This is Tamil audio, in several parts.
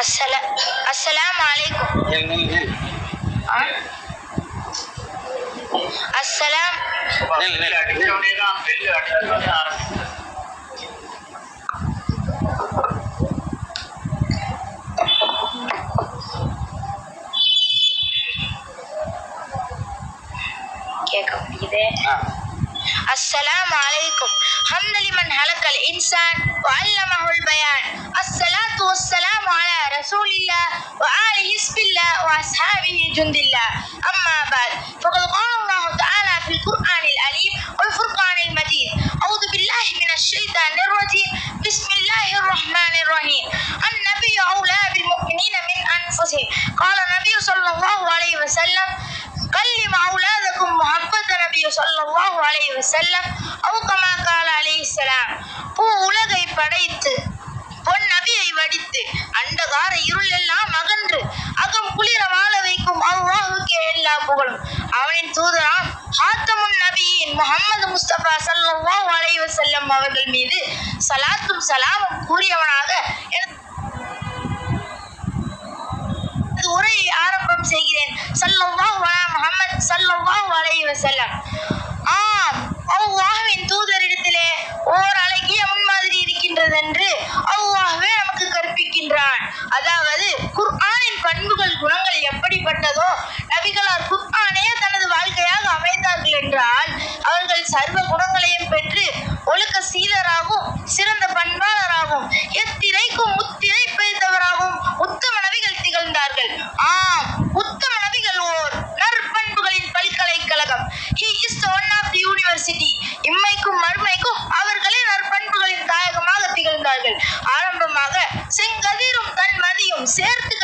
அஸ்ஸலா அஸ்ஸலாம் அலைக்கும். அஸ்ஸலாம் கேட்க முடியுது? அஸ்ஸலாம் அலைக்கும். ஹம்தலிமன் ஹலக்கல் இன்சான் வல்லமஹுல் பயான். الله وأصحابه جند الله أما بعد فقد قال الله تعالى في القرآن العليم والفرقان المجيد أعوذ بالله من الشيطان الرجيم بسم الله الرحمن الرحيم النبي أولى بالمؤمنين من أنفسهم قال النبي صلى الله عليه وسلم كلم أولادكم محبة النبي صلى الله عليه وسلم أو كما قال عليه السلام பூ உலகை படைத்து பொன் நபியை வடித்து அண்டகார இருள் தூதரா ஹாத்தமுன் நபியின் முகமது முஸ்தபா சல்லா அலைஹி செல்லம் அவர்கள் மீது சலாத்தும் சலாமும் கூறியவனாக உரையை ஆரம்பம் செய்கிறேன். வா அலா முஹம்மத் வா அலைஹி செல்லம் பண்புகளையும் பெற்று ஒழுக்க சீலராகவும் சிறந்த பண்பாளராகவும் எத்திரைக்கும் முத்திரை பெய்தவராகவும் உத்தம நபிகள் திகழ்ந்தார்கள். ஆம் உத்தம நபிகள் ஓர் நற்பண்புகளின் பல்கலைக்கழகம். He is one of the university இம்மைக்கும் மறுமைக்கும் அவர்களே நற்பண்புகளின் தாயகமாக திகழ்ந்தார்கள். ஆரம்பமாக செங்கதிரும் தன் மதியும் சேர்த்து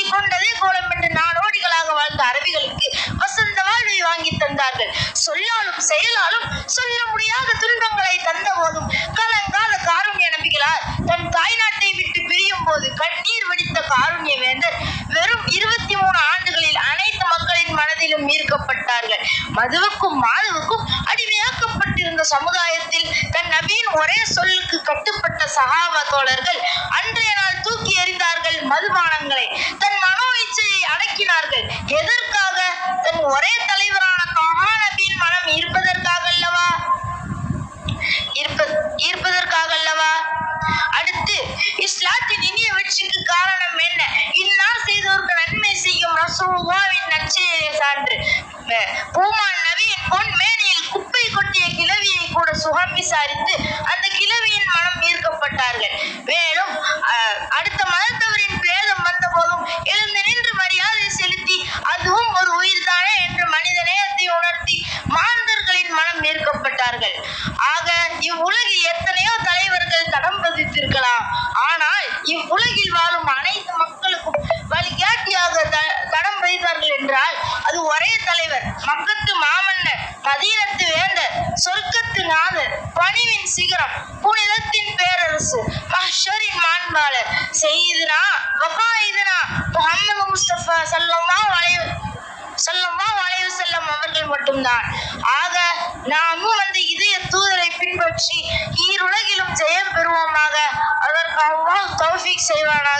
கண்டதே காட்சி கொண்டதே கோலம் என்று நாடோடிகளாக வாழ்ந்த அரபிகளுக்கு வசந்த வாழ்வை வாங்கி தந்தார்கள். சொல்லாலும் செயலாலும் சொல்ல முடியாத துன்பங்களை தந்த போதும் கலங்கால காருண்ய நம்பிகளார் தன் தாய்நாட்டை விட்டு பிரியும் போது கண்ணீர் வடித்த காருண்ய வேந்தர் வெறும் இருபத்தி மூணு ஆண்டுகளில் அனைத்து மக்களின் மனதிலும் ஈர்க்கப்பட்டார்கள். மதுவுக்கும் மாதுவுக்கும் அடிமையாக்கப்பட்டிருந்த சமுதாயத்தில் தன் நபியின் ஒரே சொல்லுக்கு கட்டுப்பட்ட சகாபா தோழர்கள் அன்றைய செய்யும் ரசூலுல்லாவின் சான்று. பூமான் நவியின் பொன் மேனியில் குப்பை கொட்டிய கிழவியை கூட சுகம் விசாரித்து அந்த கிழவியின் மனம் ஈர்க்கப்பட்டார்கள். மேலும் அடுத்த மதத்தவரின் பிரேதம் வந்த போதும் எழுந்து நின்று மரியாதை செலுத்தி அதுவும் ஒரு உயிர்தானே என்று மனித நேயத்தை உணர்த்தி மாந்தர்களின் மனம் ஈர்க்கப்பட்டார்கள். ஆக இவ்வுலகில் எத்தனையோ தலைவர்கள் தடம் பதித்திருக்கலாம். ஆனால் இவ்வுலகில் வாழும் அனைத்து மக்களுக்கும் வழிகாட்டியாக த- என்றால் அது ஒரே தலைவர் மக்கத்து மாமன்னர் மதீனத்து வேந்தர் சொர்க்கத்து நாதர் பணிவின் சிகரம் புனிதத்தின் பேரரசு மஹ்ஷரின் மாண்பாளர். செய்யுதுனா வகாயுதுனா முகமது முஸ்தபா சல்லம்மா வளைவு சொல்லம்மா வளைவு செல்லம் அவர்கள் மட்டும்தான். ஆக நாமும் அந்த இதய தூதரை பின்பற்றி ஈருலகிலும் ஜெயம் பெறுவோமாக. அதற்கு அல்லாஹ் தௌஃபீக் செய்வானாக.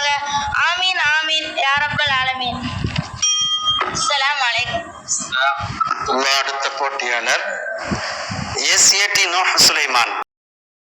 அடுத்த போட்டியாளர் எஸ்ஏடி நோஹ சுலைமான்.